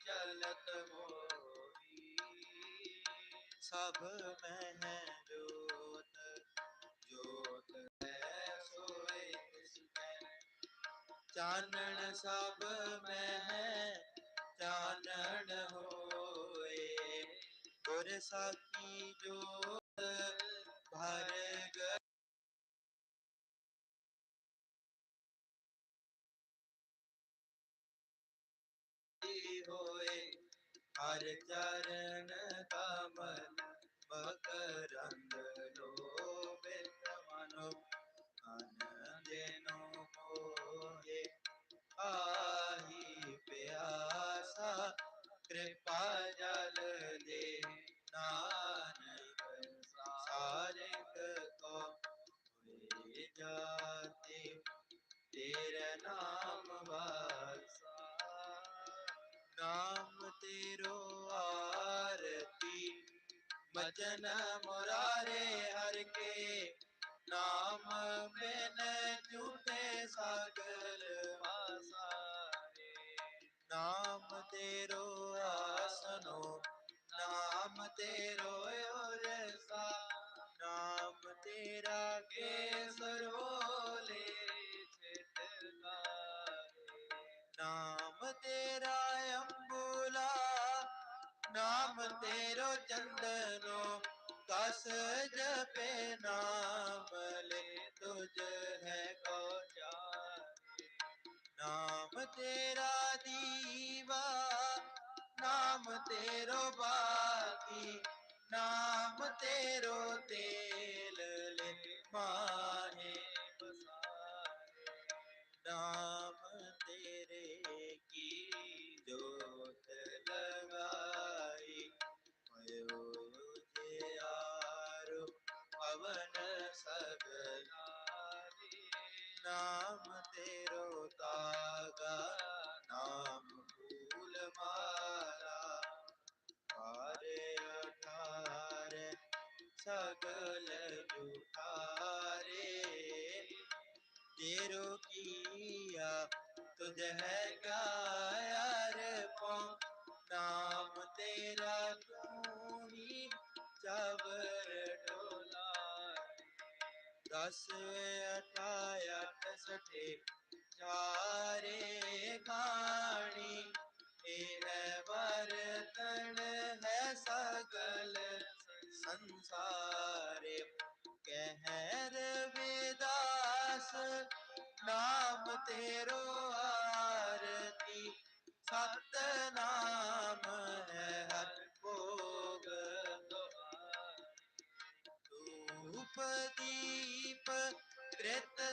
ਚਲਤ ਹੋਈ ਸਭ ਮਹਿ ਜੋਤ ਜੋਤ ਹੈ ਸੋਏ ਤਿਸ ਮੈਂ ਚਾਨਣ ਸਭ ਮਹਿ ਚਾਨਣ ਹੋਏ ਗੁਰ ਹੋਏ। ਹਰ ਚਰਨ ਕਮਲ ਮਕਰੰਦ ਲੋਭਿਤ ਮਨੋ। ਅਨੰਦਨੋ ਮੋਏ ਆਹੀ ਪਿਆਸਾ ਕਿਰਪਾ ਜਲ ਦੇ। ਨਾਨਕ ਸਾਰਿਕ ਕੋ। ਹੋਏ ਜਾਤੇ ਤੇਰਾ ਨਾਮ ਨਾਮ ਤੇਰੋ ਆਰਤੀ। ਮਜਨ ਮੁਰਾਰੇ ਹਰ ਕੇ, ਨਾਮ ਬਿਨ ਝੂਠੇ ਸਾਗਰ ਵਾਸਾਰੇ। ਨਾਮ ਤੇਰੋ ਆਸਨੋ, ਨਾਮ ਤੇਰੋ ਉਰਸਾ ਨਾਮ ਤੇਰਾ ਕੇਸਰੋਲੇ ਨਾਮ ਤੇਰੋ ਚੰਦਨੋ, ਕਸ ਜਪੇ ਨਾਮ ਲੈ ਤੁਝ ਹੈ ਕੋ ਜਾਏ ਨਾਮ ਤੇਰਾ ਦੀਵਾ, ਨਾਮ ਤੇਰੋ ਬਾਤੀ ਨਾਮ ਤੇਰੋ ਤੇਲ ਲੈ ਮਾਹੇ ਬਸਾਰੇ ਨਾਮ ਲਹਿਕਾਇਆ ਰਪੋ ਨਾਮ ਤੇਰਾ ਕੂਣੀ ਚਵਰ ਢੋਲਾ ਦਸ ਅਟਾਇਆ ਕਸਠੇ ਚਾਰੇ ਬਾਣੀ ਤੇਰੇ ਵਰਤਨ ਹੈ ਸਗਲ ਸੰਸਾਰੇ। ਕਹਿਰ ਵਿਦਾਸ, ਨਾਮ ਤੇਰੋ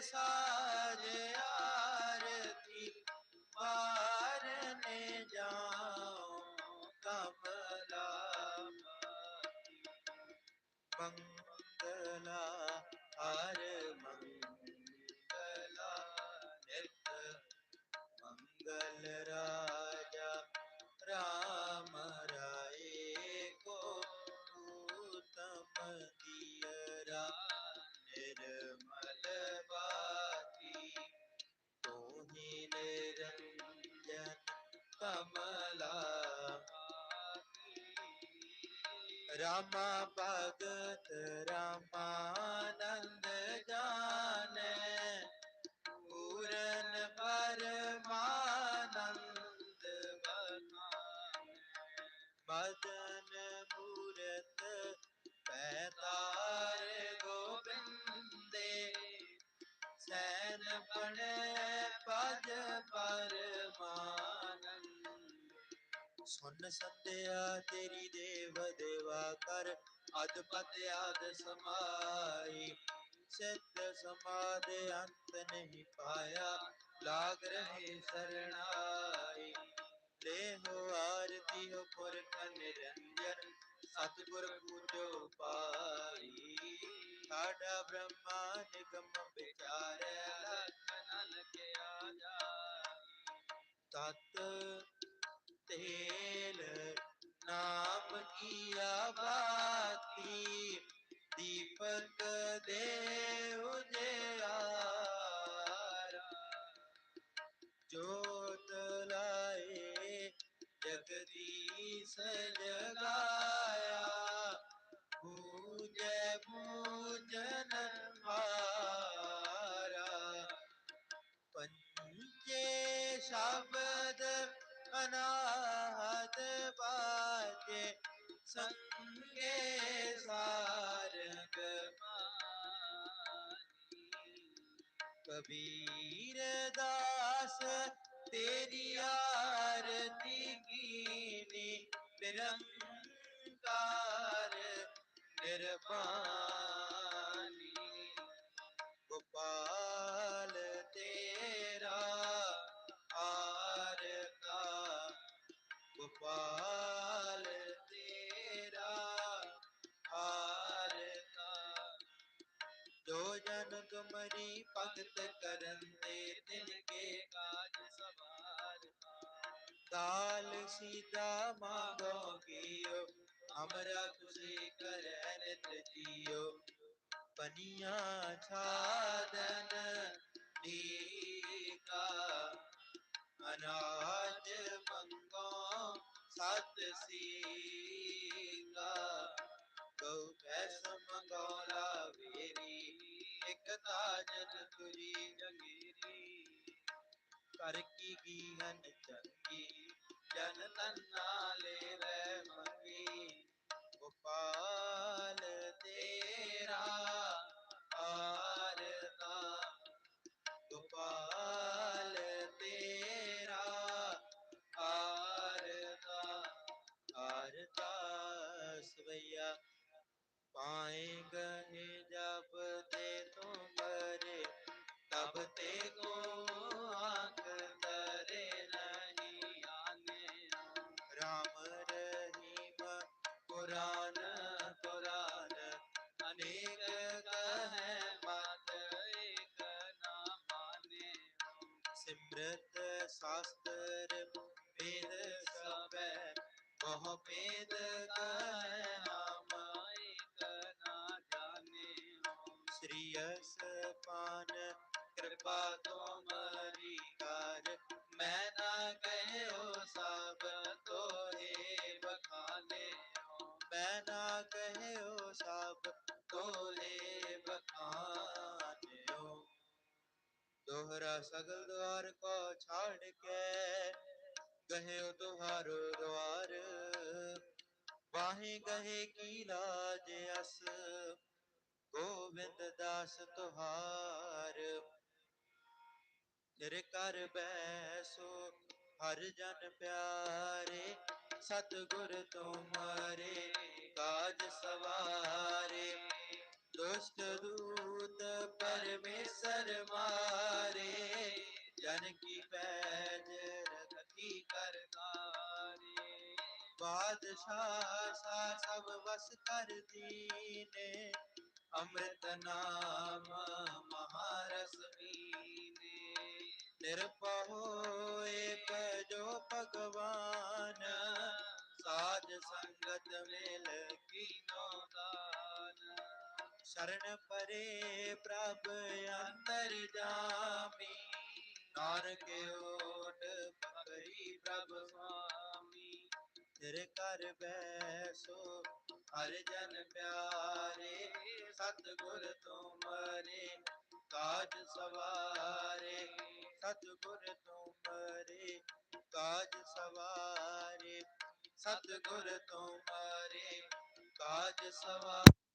सारे आरती पार ने जाओ कमला मंगला ਰਾਮਾ ਭਗਤ ਰਾਮਾਨੰਦ ਜਾਣੈ, ਪੂਰਨ ਪਰਮਾਨੰਦ ਬਖਾਨੈ ਮਦਨ ਮੂਰਤ ਪੈਤਾਰ ਗੋਬਿੰਦੇ, ਸੈਨ ਬਣੇ ਪਜ ਪਰਮਾਨੰਦ। ਸੁਨ ਸੰਧਿਆ ਤੇਰੀ ਦੇਵ ਦੇਵਾ ਕਰ ਅਦਪਤ ਆਦ ਸਮਾਈ। ਸਿੱਧ ਸਮਾਦ ਅੰਤ ਨਹੀਂ ਪਾਇਆ, ਲਾਗ ਰਹੇ ਸਰਣਾਈ। ਲੈ ਹੋ ਆਰਤੀ ਹੋ ਪੁਰਖ ਨਿਰੰਜਨ, ਸਤਿਗੁਰ ਪੂਜੋ ਪਾਈ ਸਾਡਾ ਬ੍ਰਹਮਾ ਨਿਗਮ ਵਿਚਾਰੈ ਲਖਨ ਲਖਿਆ ਜਾਈ। ਤਤ ਨਾਮ ਕੀਆ ਬਾਤੀ ਕਬੀਰ ਦਾਸ ਤੇਰੀ ਆਰਤੀ ਕੀਨੀ ਨਿਰੰਕਾਰ ਨਿਰਵਾਣੀ सीता मांगो कियो हमरा तुझे करन तियो पनिया छादन दीका अनाज मंगो सत सीका गौ भैस मंगौला वेरी एक ताजन तुझी जगेरी कर की गीहन चंगी ਜਨ ਤਨ ਨਾਲੇ ਵੈ ਮੰਗੀ ਗੋਪਾਲ ਸਿਮਰਤ ਸ਼ਾਸਤਰ ਵੇਦ ਸਬੈ ਬਹੁ ਭੇਦ ਕਹੈ ਹਮ ਏਕ ਨਾ ਜਾਣੇ ਸ੍ਰੀ ਅਸ ਪਾਨ ਕਿਰਪਾ ਤੁਮਰੀ ਕਰ ਮੈਂ ਨਾ ਕਹਿਓ ਸਭ ਤੋਹੇ ਬਖਾਨੇ ਮੈਂ ਨਾ ਕਹਿਓ ਸਭ ਤੋਲੇ ਬਖਾਨਿਓ ਦੋਹਰਾ ਸਗਲ ਦੁਆਰ ਕੋ ਛਾੜ ਕੇ ਗਹਿਓ ਤੁਹਾਰੋ ਦੁਆਰ। ਵਾਹੇ ਗਹੇ ਕੀ ਲਾਜ ਅਸ, ਗੋਬਿੰਦ ਦਾਸ ਤੁਹਾਰ। ਤੇਰੇ ਕਰ ਬੈਸੋ ਹਰ ਜਨ ਪਿਆਰੇ, ਸਤਿਗੁਰ ਤੁਮਾਰੇ ਕਾਜ ਸਵਾਰੇ। ਜਨ ਕੀ ਪੈਜ ਰਖੀ ਕਰਤਾਰੇ ਬਾਦਸ਼ਾਹ ਸਾ ਸਭ ਵਸ ਕਰ ਦੀਨੇ। ਅੰਮ੍ਰਿਤ ਨਾਮ ਮਹਾਰਸ ਪੀਨੇ ਨਿਰਭਉ ਏਕ ਜੋ ਭਗਵਾਨ। ਸਾਜ ਸੰਗਤ ਮਿਲ ਕੀਨੋ ਦਾਨ। ਸ਼ਰਨ ਪਰੇ ਪ੍ਰਭ ਅੰਤਰ ਜਾਮੀ। ਨਾਨਕ ਓਟ ਪਕਰੀ ਪ੍ਰਭ ਸੁਆਮੀ ਤੇਰੇ ਘਰ ਬੈਸੋ, ਹਰ ਜਨ ਪਿਆਰੇ, ਸਤਿਗੁਰ ਤੁਮਰੇ ਕਾਜ ਸਵਾਰੇ। ਸਤਿਗੁਰ ਤੁਮਰੇ ਕਾਜ ਸਵਾਰੇ, ਸਤਿਗੁਰ ਤੁਮਰੇ ਕਾਜ ਸਵਾਰੇ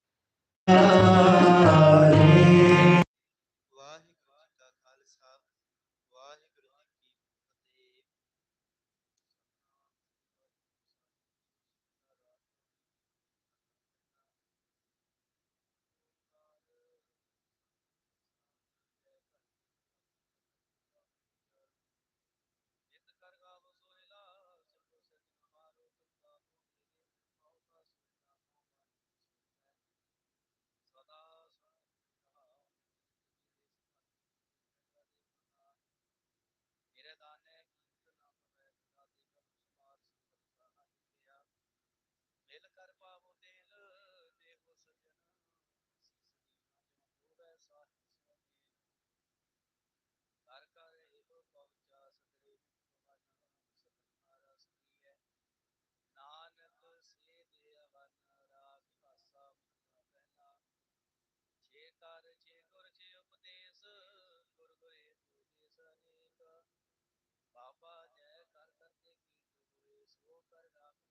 ਹੋਏ ਤੁਝੇ ਸਨੇਕ ਬਾਬਾ ਜੈ ਕਰ ਕਰਕੇ ਕੀ ਤੂੰ ਹੋਏ ਸੋ ਕਰ ਰਾਮ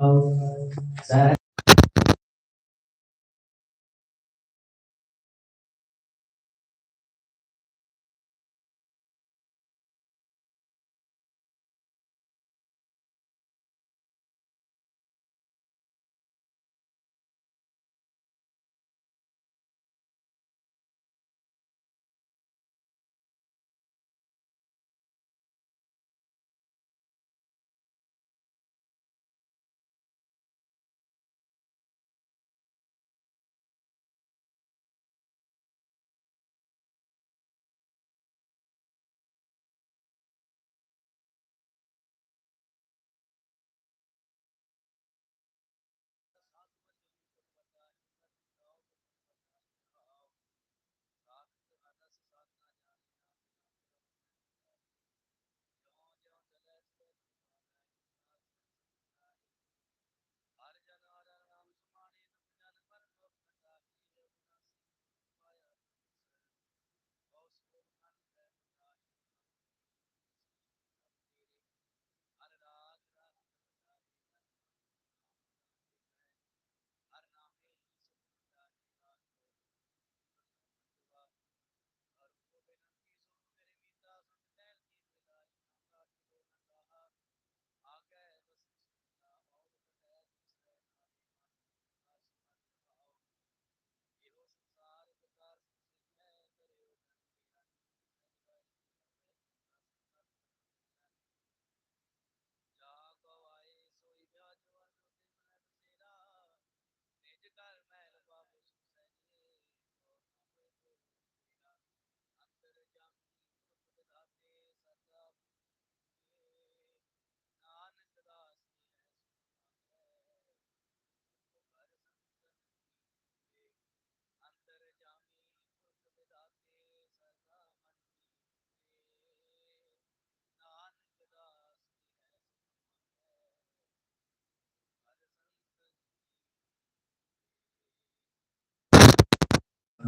ਮਨਾ ਸ਼ਬਦ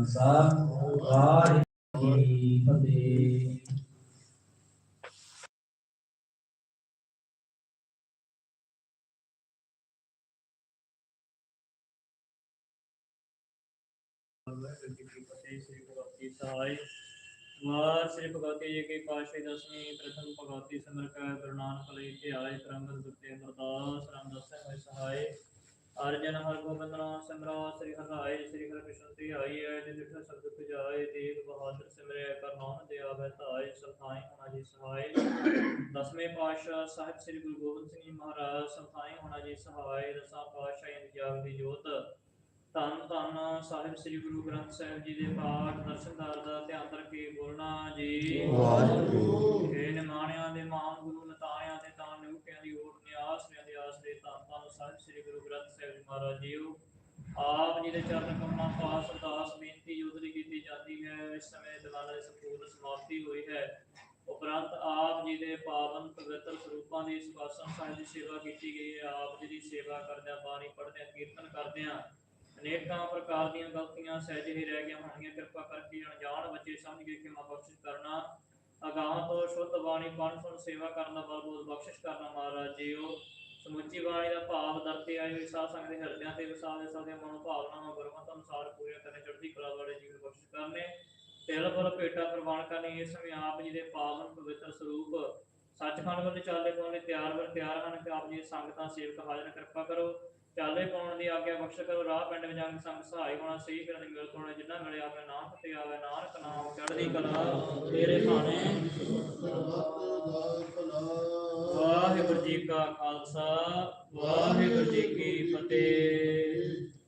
ਕੀ ਵਾਹਿਗੁਰੂ ਜੀ ਫਤਿਹ ਵਾਹਿਗੁਰੂ ਜੀ ਕੀ ਫਤਿਹ। ਸ੍ਰੀ ਭਗਵਤੀ ਸਹਾਇ ਵਾਰ ਸ੍ਰੀ ਭਗਵਤੀ ਜੀ ਕੀ ਪਾਸ਼ੇ ਦਸਵੀਂ, ਪ੍ਰਥਮ ਭਗਵਤੀ ਸਿਮਰ ਕੈ ਗੁਰੂ ਨਾਨਕ ਲਈ ਤੇ ਆਏ ਦੁਤੇ ਅਮਰਦਾਸ ਰਾਮਦਾਸ ਹੋਏ ਸਹਾਇ ਅਰਜਨ ਹਰ ਗੋਬਿੰਦ ਨਾਮ ਸਿਮਰਾ ਸ੍ਰੀ ਹਰਿ ਸ੍ਰੀ ਹਰਿ ਕ੍ਰਿਸ਼ਨ ਤੇ ਆਈ ਹੈ ਜਿ ਜਿਠ ਸ਼ਬਦ ਪੁਜਾਏ ਤੇਗ ਬਹਾਦਰ ਸਿਮਰਿਆ ਕਰ ਨਾਮ ਦੇ ਆਵੇ ਧਾਇ ਸਥਾਈ ਹੋਣਾ ਜੀ ਸਹਾਇ ਦਸਵੇਂ ਪਾਤਸ਼ਾਹ ਸਾਹਿਬ ਸ੍ਰੀ ਗੁਰੂ ਗੋਬਿੰਦ ਸਿੰਘ ਜੀ ਮਹਾਰਾਜ ਸਥਾਈ ਹੋਣਾ ਜੀ ਸਹਾਇ ਦਸਾਂ ਪਾਤਸ਼ਾਹ ਇੰਦ ਜਾਗ ਦੀ ਜੋਤ। ਧੰਨ ਧੰਨ ਸਾਹਿਬ ਸ੍ਰੀ ਗੁਰੂ ਗ੍ਰੰਥ ਸਾਹਿਬ ਜੀ ਦੇ ਪਾਠ ਦਰਸ਼ਨਦਾਰ ਦਾ ਧਿਆਨ ਕਰਕੇ ਬੋਲਣਾ ਜੀ। ਵਾਹਿਗੁਰੂ। ਏ ਨਿਮਾਣਿਆਂ ਦੇ ਮਹਾਨ ਗੁਰੂ ਨਤਾਣਿਆਂ ਦੇ ਤਾਂ ਨਿਉਟਿਆਂ ਦੀ ਓਟ ਨਿਆਸਰਿਆਂ ਦੇ ਆਸਰੇ ਧੰਨ ਧੰਨ ਸਾਹਿਬ ਸ੍ਰੀ ਗੁਰੂ ਗ੍ਰੰਥ ਸਾਹਿਬ ਜੀ ਮਹਾਰਾਜ ਜੀਓ। ਆਪ ਜੀ ਦੇ ਚਰਨ ਕਮਲਾਂ ਪਾਸ ਅਰਦਾਸ ਬੇਨਤੀ ਯੋਧਰੀ ਕੀਤੀ ਜਾਂਦੀ ਹੈ। ਇਸ ਸਮੇਂ ਦੀਵਾਨਾਂ ਦੀ ਸੰਪੂਰਨ ਸਮਾਪਤੀ ਹੋਈ ਹੈ। ਉਪਰੰਤ ਆਪ ਜੀ ਦੇ ਪਾਵਨ ਪਵਿੱਤਰ ਸਰੂਪਾਂ ਦੀ ਸੁਖਾਸਨ ਸਾਹਿਬ ਦੀ ਸੇਵਾ ਕੀਤੀ ਗਈ ਹੈ। ਆਪ ਜੀ ਦੀ ਸੇਵਾ ਕਰਦਿਆਂ ਬਾਣੀ ਪੜ੍ਹਦਿਆਂ ਕੀਰਤਨ ਕਰਦਿਆਂ ਅਨੇਕਾਂ ਪ੍ਰਕਾਰ ਦੀਆਂ ਗਲਤੀਆਂ ਸਹਿਜ ਹੀ ਰਹਿ ਗਈਆਂ ਹੋਣਗੀਆਂ। ਕਿਰਪਾ ਕਰਕੇ ਅਣਜਾਣ ਬੱਚੇ ਸਮਝ ਕੇ ਖਿਮਾ ਬਖਸ਼ਿਸ਼ ਕਰਨਾ। ਅਗਾਹ ਤੋਂ ਸ਼ੁੱਧ ਬਾਣੀ ਪੜ੍ਹਨ, ਸੁਣ, ਸੇਵਾ ਕਰਨ ਦਾ ਬਲ ਬੋਧ ਬਖਸ਼ਿਸ਼ ਕਰਨਾ ਮਹਾਰਾਜ ਜੀਓ। ਸਮੁੱਚੀ ਬਾਣੀ ਦਾ ਭਾਵ ਦਰਤੇ ਆਏ ਹੋਏ ਸਾਧ ਸੰਗਤ ਦੇ ਹਿਰਦਿਆਂ ਤੇ ਵਿਸਾਰ ਦੇ ਸਭ ਮਨੋ ਭਾਵਨਾਵਾਂ, ਗੁਰਮਤਿ ਅਨੁਸਾਰ ਪੂਰੀਆਂ ਕਰਨੇ, ਚੜ੍ਹਦੀ ਕਲਾ ਵਾਲੇ ਜੀਵਨ ਬਖਸ਼ਿਸ਼ ਕਰਨੇ। ਤਿਲ, ਫੁੱਲ, ਭੇਟਾ ਪ੍ਰਵਾਨ ਕਰਨੀ, ਇਸ ਸਮੇਂ ਆਪ ਜੀ ਦੇ ਪਾਵਨ ਪਵਿੱਤਰ ਸਰੂਪ ਸੱਚਖੰਡ ਵੱਲ ਚਾਲੇ ਪਾਉਣ ਲਈ ਤਿਆਰ ਵਰ ਤਿਆਰ ਹਨ ਕਿ ਆਪ ਜੀ ਸੰਗਤਾਂ ਸੇਵਕ ਹਾਜ਼ਰ ਕਿਰਪਾ ਕਰੋ। ਚਾਲੇ ਪਾਉਣ ਦੀ ਆਗਿਆ ਬਖਸ਼ ਕਰੋ। ਰਾਹ ਪਿੰਡ ਵਿੱਚ ਜਾਂਗ ਸੰਗ ਸਹਾਈ ਹੋਣਾ ਸਹੀ ਕਰਨ ਦੀ ਮਿਲਤ ਹੋਣਾ ਜਿੰਨਾ ਮਿਲੇ ਆਪਣੇ ਨਾਮ ਤੇ ਆਵੇ। ਨਾਨਕ ਨਾਮ ਚੜ੍ਹਦੀ ਕਲਾ ਤੇਰੇ ਭਾਣੇ। ਵਾਹਿਗੁਰੂ ਜੀ ਕਾ ਖਾਲਸਾ, ਵਾਹਿਗੁਰੂ ਜੀ ਕੀ ਫਤਿਹ।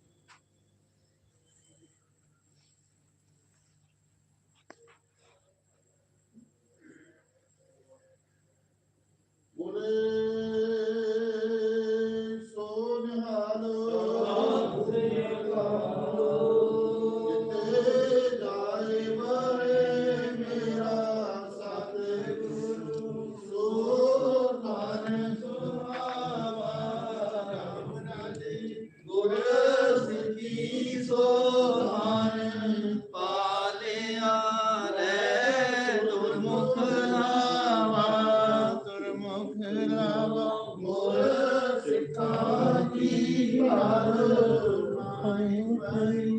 ਹਰ